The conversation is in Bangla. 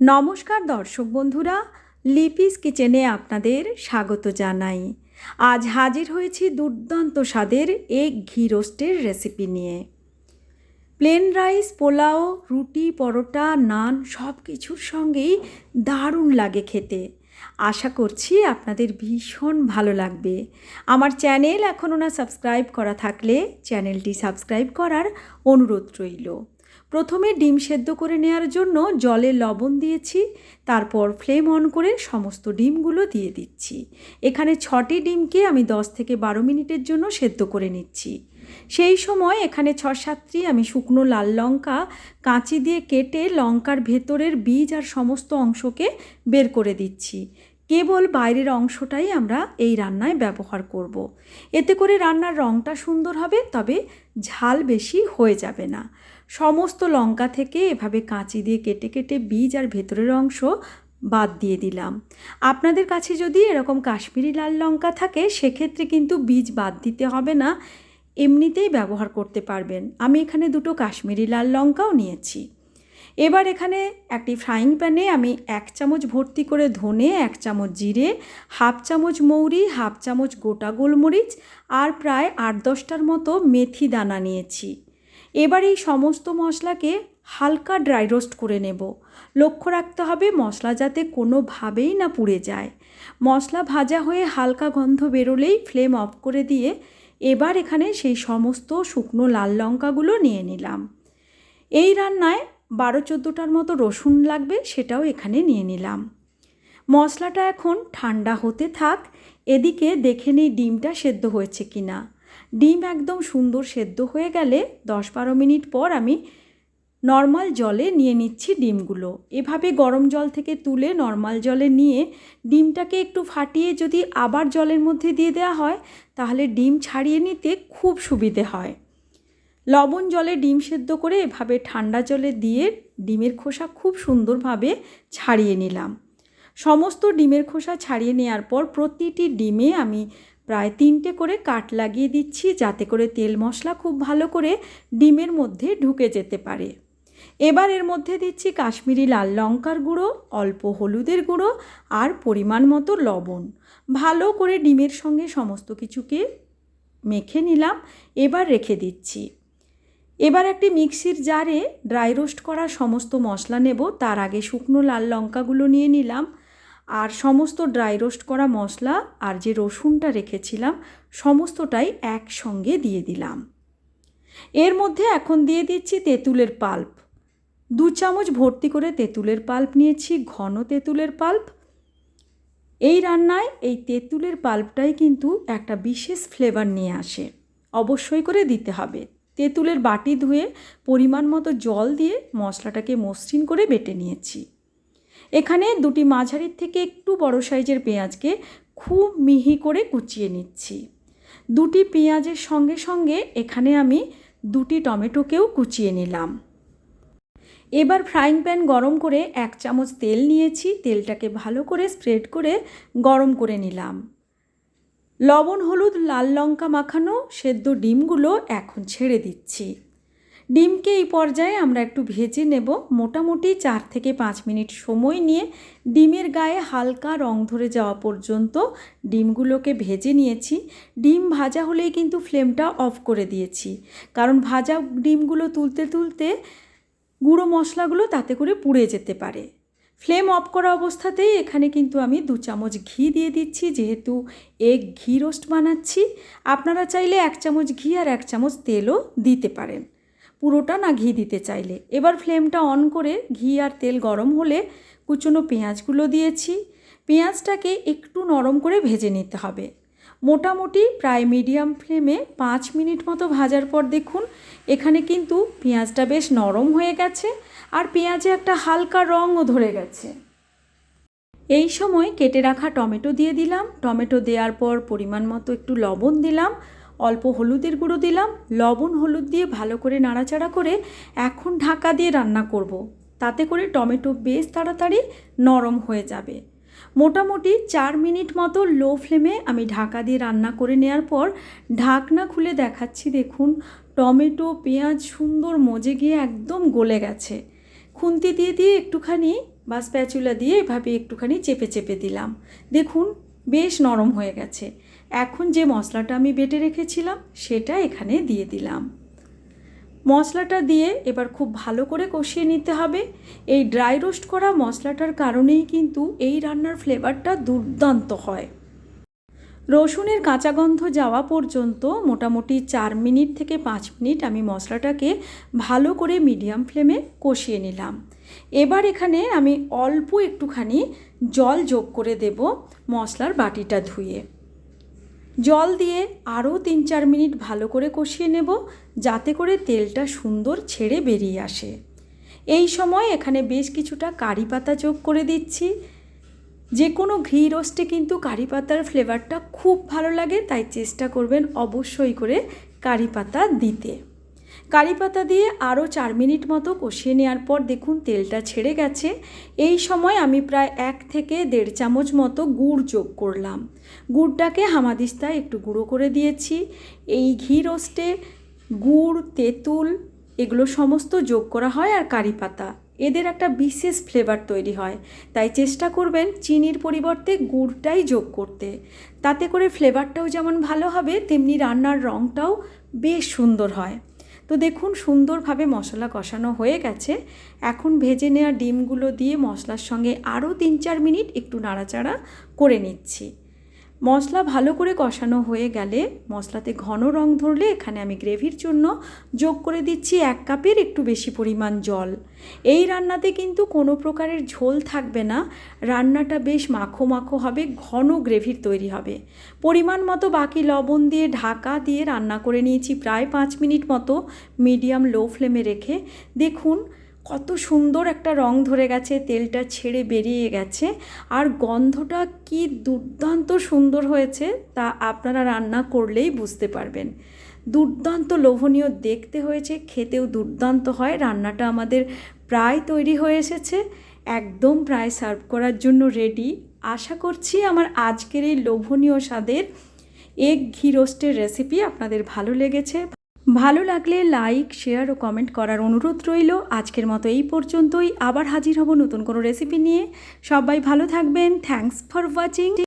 নমস্কার দর্শক বন্ধুরা, লিপিস কিচেনে আপনাদের স্বাগত জানাই। আজ হাজির হয়েছি দুর্দান্ত স্বাদের এগ ঘি রোস্টের রেসিপি নিয়ে। প্লেন রাইস, পোলাও, রুটি, পরোটা, নান সব কিছুর সঙ্গেই দারুণ লাগে খেতে। আশা করছি আপনাদের ভীষণ ভালো লাগবে। আমার চ্যানেল এখনও না সাবস্ক্রাইব করা থাকলে চ্যানেলটি সাবস্ক্রাইব করার অনুরোধ রইল। প্রথমে ডিম সেদ্ধ করে নেওয়ার জন্য জলে লবণ দিয়েছি, তারপর ফ্লেম অন করে সমস্ত ডিমগুলো দিয়ে দিচ্ছি। এখানে ছটি ডিমকে আমি দশ থেকে বারো মিনিটের জন্য সেদ্ধ করে নিচ্ছি। সেই সময় এখানে ছ সাতটি আমি শুকনো লাল লঙ্কা কাঁচি দিয়ে কেটে লঙ্কার ভেতরের বীজ আর সমস্ত অংশকে বের করে দিচ্ছি। কেবল বাইরের অংশটাই আমরা এই রান্নায় ব্যবহার করব। এতে করে রান্নার রঙটা সুন্দর হবে, তবে ঝাল বেশি হয়ে যাবে না। সমস্ত লঙ্কা থেকে এভাবে কাঁচি দিয়ে কেটে কেটে বীজ আর ভেতরের অংশ বাদ দিয়ে দিলাম। আপনাদের কাছে যদি এরকম কাশ্মীরি লাল লঙ্কা থাকে, সেক্ষেত্রে কিন্তু বীজ বাদ দিতে হবে না। এমনিতেই ব্যবহার করতে পারবেন। আমি এখানে দুটো কাশ্মীরি লাল লঙ্কাও নিয়েছি। এবার এখানে একটি ফ্রাইং প্যানে আমি এক চামচ ভর্তি করে ধনে, এক চামচ জিরে, হাফ চামচ মৌরি, হাফ চামচ গোটা গোলমরিচ আর প্রায় আট দশটার মতো মেথি দানা নিয়েছি। এবার এই সমস্ত মশলাকে হালকা ড্রাই রোস্ট করে নেব। লক্ষ্য রাখতে হবে মশলা যাতে কোনোভাবেই না পুড়ে যায়। মশলা ভাজা হয়ে হালকা গন্ধ বেরোলেই ফ্লেম অফ করে দিয়ে এবার এখানে সেই সমস্ত শুকনো লাল লঙ্কাগুলো নিয়ে নিলাম। এই রান্নায় বারো চোদ্দোটার মতো রসুন লাগবে সেটাও এখানে নিয়ে নিলাম। মশলাটা এখন ঠান্ডা হতে থাক, এদিকে দেখে নিই ডিমটা সেদ্ধ হয়েছে কি না ডিম একদম সুন্দর সেদ্ধ হয়ে গেলে দশ বারো মিনিট পর আমি নর্মাল জলে নিয়ে নিচ্ছি ডিমগুলো। এভাবে গরম জল থেকে তুলে নর্মাল জলে নিয়ে ডিমটাকে একটু ফাটিয়ে যদি আবার জলের মধ্যে দিয়ে দেওয়া হয়, তাহলে ডিম ছাড়িয়ে নিতে খুব সুবিধে হয়। লবণ জলে ডিম সেদ্ধ করে এভাবে ঠান্ডা জলে দিয়ে ডিমের খোসা খুব সুন্দরভাবে ছাড়িয়ে নিলাম। সমস্ত ডিমের খোসা ছাড়িয়ে নেওয়ার পর প্রতিটি ডিমে আমি প্রায় তিনটে করে কাট লাগিয়ে দিচ্ছি যাতে করে তেল মশলা খুব ভালো করে ডিমের মধ্যে ঢুকে যেতে পারে। এবার এর মধ্যে দিচ্ছি কাশ্মীরি লাল লঙ্কার গুঁড়ো, অল্প হলুদের গুঁড়ো আর পরিমাণ মতো লবণ। ভালো করে ডিমের সঙ্গে সমস্ত কিছুকে মেখে নিলাম। এবার রেখে দিচ্ছি। এবার একটি মিক্সির জারে ড্রাই রোস্ট করা সমস্ত মশলা নেব, তার আগে শুকনো লাল লঙ্কাগুলো নিয়ে নিলাম। আর সমস্ত ড্রাই রোস্ট করা মশলা আর যে রসুনটা রেখেছিলাম, সমস্তটাই একসঙ্গে দিয়ে দিলাম। এর মধ্যে এখন দিয়ে দিচ্ছি তেঁতুলের পাল্প। দু চামচ ভর্তি করে তেঁতুলের পাল্প নিয়েছি, ঘন তেঁতুলের পাল্প। এই রান্নায় এই তেঁতুলের পাল্পটাই কিন্তু একটা বিশেষ ফ্লেভার নিয়ে আসে, অবশ্যই করে দিতে হবে। তেঁতুলের বাটি ধুয়ে পরিমাণ মতো জল দিয়ে মশলাটাকে মসৃণ করে বেটে নিয়েছি। এখানে দুটি মাঝারির থেকে একটু বড় সাইজের পেঁয়াজকে খুব মিহি করে কুচিয়ে নিচ্ছি। দুটি পেঁয়াজের সঙ্গে সঙ্গে এখানে আমি দুটি টমেটোকেও কুচিয়ে নিলাম। এবার ফ্রাইং প্যান গরম করে এক চামচ তেল নিয়েছি। তেলটাকে ভালো করে স্প্রেড করে গরম করে নিলাম। লবণ, হলুদ, লাল লঙ্কা মাখানো সেদ্ধ ডিমগুলো এখন ছেড়ে দিচ্ছি। ডিমকে এই পর্যায়ে আমরা একটু ভেজে নেব। মোটামুটি চার থেকে পাঁচ মিনিট সময় নিয়ে ডিমের গায়ে হালকা রং ধরে যাওয়া পর্যন্ত ডিমগুলোকে ভেজে নিয়েছি। ডিম ভাজা হলেই কিন্তু ফ্লেমটা অফ করে দিয়েছি। কারণ ভাজা ডিমগুলো তুলতে তুলতে গুঁড়ো মশলাগুলো তাতে করে পুড়ে যেতে পারে। ফ্লেম অফ করা অবস্থাতেই এখানে কিন্তু আমি দু চামচ ঘি দিয়ে দিচ্ছি, যেহেতু এগ ঘি রোস্ট বানাচ্ছি। আপনারা চাইলে এক চামচ ঘি আর এক চামচ তেলও দিতে পারেন। পুরোটা না ঘি দিতে চাইলে। এবার ফ্লেমটা অন করে ঘি আর তেল গরম হলে কুচনো পেঁয়াজগুলো দিয়েছি। পেঁয়াজটাকে একটু নরম করে ভেজে নিতে হবে। মোটামুটি প্রায় মিডিয়াম ফ্লেমে পাঁচ মিনিট মতো ভাজার পর দেখুন, এখানে কিন্তু পেঁয়াজটা বেশ নরম হয়ে গেছে আর পেঁয়াজে একটা হালকা রঙও ধরে গেছে। এই সময় কেটে রাখা টমেটো দিয়ে দিলাম। টমেটো দেওয়ার পর পরিমাণ মতো একটু লবণ দিলাম, অল্প হলুদের গুঁড়ো দিলাম। লবণ, হলুদ দিয়ে ভালো করে নাড়াচাড়া করে এখন ঢাকা দিয়ে রান্না করব। তাতে করে টমেটো বেশ তাড়াতাড়ি নরম হয়ে যাবে। মোটামুটি চার মিনিট মতো লো ফ্লেমে আমি ঢাকা দিয়ে রান্না করে নেওয়ার পর ঢাকনা খুলে দেখাচ্ছি, দেখুন। টমেটো, পেঁয়াজ সুন্দর মজে গিয়ে একদম গলে গেছে। খুন্তি দিয়ে দিয়ে একটুখানি বা স্প্যাচুলা দিয়ে এভাবে একটুখানি চেপে চেপে দিলাম। দেখুন, বেশ নরম হয়ে গেছে। এখন যে মশলাটা আমি বেটে রেখেছিলাম, সেটা এখানে দিয়ে দিলাম। মশলাটা দিয়ে এবার খুব ভালো করে কষিয়ে নিতে হবে। এই ড্রাই রোস্ট করা মশলাটার কারণেই কিন্তু এই রান্নার ফ্লেভারটা দুর্দান্ত হয়। রসুনের কাঁচা গন্ধ যাওয়া পর্যন্ত মোটামুটি চার মিনিট থেকে পাঁচ মিনিট আমি মশলাটাকে ভালো করে মিডিয়াম ফ্লেমে কষিয়ে নিলাম। এবার এখানে আমি অল্প একটুখানি জল যোগ করে দেব মশলার বাটিটা ধুয়ে। জল দিয়ে আরও তিন চার মিনিট ভালো করে কষিয়ে নেব, যাতে করে তেলটা সুন্দর ছেড়ে বেরিয়ে আসে। এই সময় এখানে বেশ কিছুটা কারি পাতা যোগ করে দিচ্ছি। যে কোনো ঘি রোস্টে কিন্তু কারি পাতার ফ্লেভারটা খুব ভালো লাগে, তাই চেষ্টা করবেন অবশ্যই করে কারি পাতা দিতে। কারি পাতা দিয়ে আরও চার মিনিট মতো কষিয়ে নেওয়ার পর দেখুন তেলটা ছেড়ে গেছে। এই সময় আমি প্রায় এক থেকে দেড় চামচ মতো গুড় যোগ করলাম। গুড়টাকে হামাদিস্তায় একটু গুঁড়ো করে দিয়েছি। এই ঘি রোস্টে গুড়, তেঁতুল এগুলো সমস্ত যোগ করা হয় আর কারি পাতা এদের একটা বিশেষ ফ্লেভার তৈরি হয়। তাই চেষ্টা করবেন চিনির পরিবর্তে গুড়টাই যোগ করতে। তাতে করে ফ্লেভারটাও যেমন ভালো হবে, তেমনি রান্নার রঙটাও বেশ সুন্দর হয়। তো দেখুন, সুন্দরভাবে মশলা কষানো হয়ে গেছে। এখন ভেজে নেওয়া ডিমগুলো দিয়ে মশলার সঙ্গে আরও তিন চার মিনিট একটু নাড়াচাড়া করে নিচ্ছি। মশলা ভালো করে কষানো হয়ে গেলে মশলাতে ঘন রং ধরলে এখানে আমি গ্রেভির জন্য যোগ করে দিচ্ছি এক কাপের একটু বেশি পরিমাণ জল। এই রান্নাতে কিন্তু কোনো প্রকারের ঝোল থাকবে না। রান্নাটা বেশ মাখো মাখো হবে, ঘন গ্রেভির তৈরি হবে। পরিমাণ মতো বাকি লবণ দিয়ে ঢাকা দিয়ে রান্না করে নিয়েছি প্রায় পাঁচ মিনিট মতো। মিডিয়াম লো ফ্লেমে রেখে। দেখুন কত সুন্দর একটা রং ধরে গেছে, তেলটা ছেড়ে বেরিয়ে গেছে। আর গন্ধটা কি দুর্দান্ত সুন্দর হয়েছে তা আপনারা রান্না করলেই বুঝতে পারবেন। দুর্দান্ত লোভনীয় দেখতে হয়েছে, খেতেও দুর্দান্ত হয়, রান্নাটা আমাদের প্রায় তৈরি হয়ে এসেছে, একদম প্রায় সার্ভ করার জন্য রেডি আশা করছি আমার আজকের এই লোভনীয় স্বাদের এগ ঘি রোস্টের রেসিপি আপনাদের ভালো লেগেছে। ভালো লাগলে লাইক শেয়ার ও কমেন্ট করার অনুরোধ রইল। আজকের মতো এই পর্যন্তই। আবার হাজির হব নতুন কোনো রেসিপি নিয়ে। সবাই ভালো থাকবেন। Thanks for watching